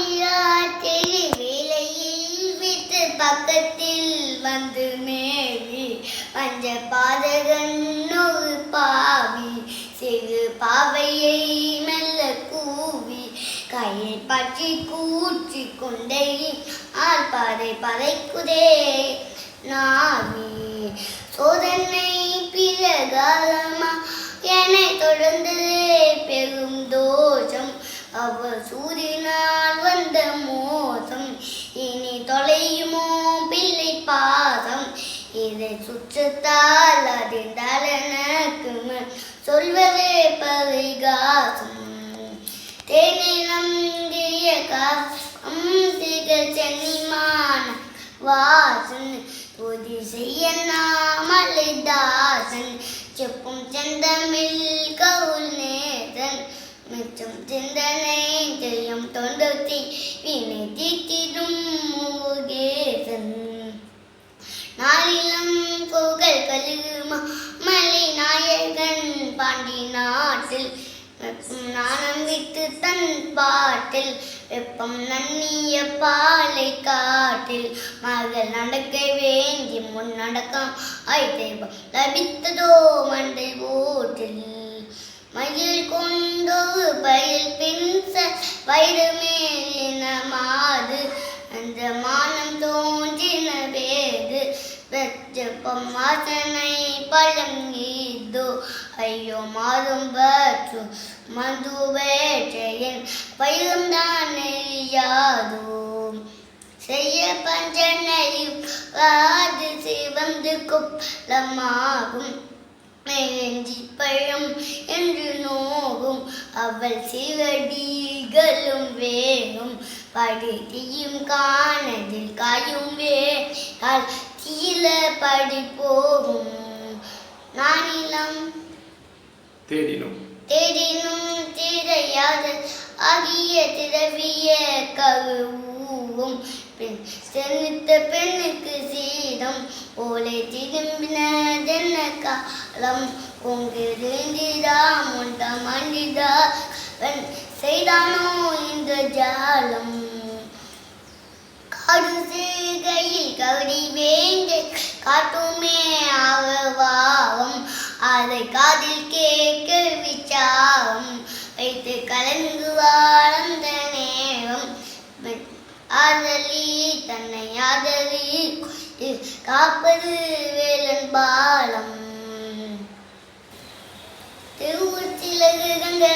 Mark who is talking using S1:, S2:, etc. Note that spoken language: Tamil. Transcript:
S1: ஆழியாற்றில் வேலையில் வீட்டு பக்கத்தில் வந்து மேவி. பஞ்ச பாதகன் ஒரு பாவி. சிறு பாவையை மெல்ல கூவி. கையில் பற்றி கூற்றி கொண்டே ஆர்பாதை பதைக்குதே நாவி. சோதனை பிரகாலமா என்னை தொடர்ந்ததே பெரும் தோஷம். அவர் சூரியனால் இதை சுற்றத்தால் அறிந்தால் எனக்கு சொல்வதே பரிகாசம். தேனிலம் காசம் திகழ் சென்னிமான வாசன். பொதி செய்ய நாமலிதாசன் செப்பும் செந்தமிழ் கவுல் நேதன் மிச்சம் சிந்தனை ஜெயம் தொண்டத்தி வினை தீட்டிடும் மலை நாயகன் பாண்டி நாட்டில் வெப்பம் விட்டு தன் பாட்டில் வெப்பம் நன்னிய பாலை காட்டில். மகள் நடக்க வேண்டி முன் நடக்கம் ஐதேவம் லபித்ததோ மண்டை ஓட்டில். மயில் கொண்டோ பயில் பின்ச வைரமேலின வெச்சப்பம் வாசனை பழம் ஈதோ ஐயோ மாதும் பற்று மது வேட்டையன் பயிரும் தான் செய்ய பஞ்சனையும் வாது சிவந்து குப்பலமாகும் நெஞ்சி பழம் என்று நோகும். அவள் சிவடிகளும் வேணும். படிக்கையும் காணதில் காயும் வேல் கீழ படி போகும் நானிலம்
S2: தேடினோம்.
S1: தேடினும் திரையாத ஆகிய திரவிய கருவும் பெண் செலுத்த பெண்ணுக்கு சீதம் போலே திரும்பினதென்ன காலம்? பொங்கிருந்திரா முண்ட மண்டிதா? செய்தானோ இந்த ஜாலம்? காடு செய்கையில் கவடி வேங்க காட்டுமே ஆகவாவும் அதை காதில் கேட்க விச்சாவும் வைத்து கலந்து வாழ்ந்த நேரம். ஆதலி தன்னை ஆதலி காப்பது வேலன் பாலம். திருவுச்சிலகு கங்கை